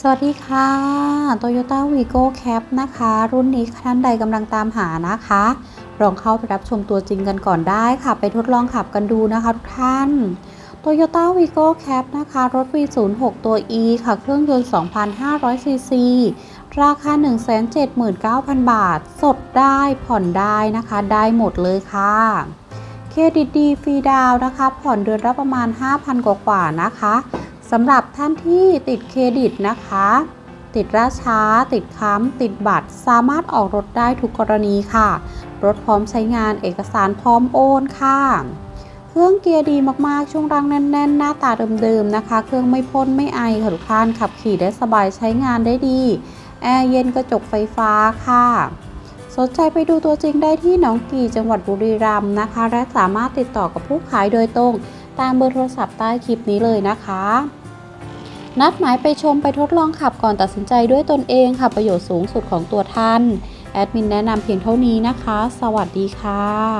สวัสดีค่ะ Toyota Vigo Cap นะคะ รุ่นนี้ท่านใดกำลังตามหานะคะ ลองเข้าไปรับชมตัวจริงกันก่อนได้ค่ะ ไปทดลองขับกันดูนะคะทุกท่าน Toyota Vigo Cap นะคะ รถ V06 ตัว E ค่ะ เครื่องยนต์ 2,500 ซีซี ราคา 179,000 บาท สดได้ผ่อนได้นะคะ ได้หมดเลยค่ะ เครดิตดีฟรีดาวน์นะคะ ผ่อนเดือนละประมาณ 5,000 กว่าๆนะคะ สำหรับท่านที่ติดเครดิตนะคะ ติดราช้า ติดค้ำติดบัตร สามารถออกรถได้ทุกกรณีค่ะ รถพร้อมใช้งานเอกสารพร้อมโอนค่ะเครื่องเกียร์ดีมากๆ ช่วงรังแน่น ๆ หน้าตาเดิมๆนะคะ เครื่องไม่พ่นไม่ไอค่ะทุกท่านขับขี่ได้สบายใช้งานได้ดี แอร์เย็นกระจกไฟฟ้าค่ะสนใจไปดูตัวจริงได้ที่หนองกี่จังหวัดบุรีรัมย์นะคะ และสามารถติดต่อกับผู้ขายโดยตรง ตามเบอร์โทรศัพท์ใต้คลิปนี้เลยนะคะ นัดหมายไปชมไปทดลองขับก่อนตัดสินใจด้วยตนเองค่ะประโยชน์สูงสุดของตัวท่าน แอดมินแนะนำเพียงเท่านี้นะคะ สวัสดีค่ะ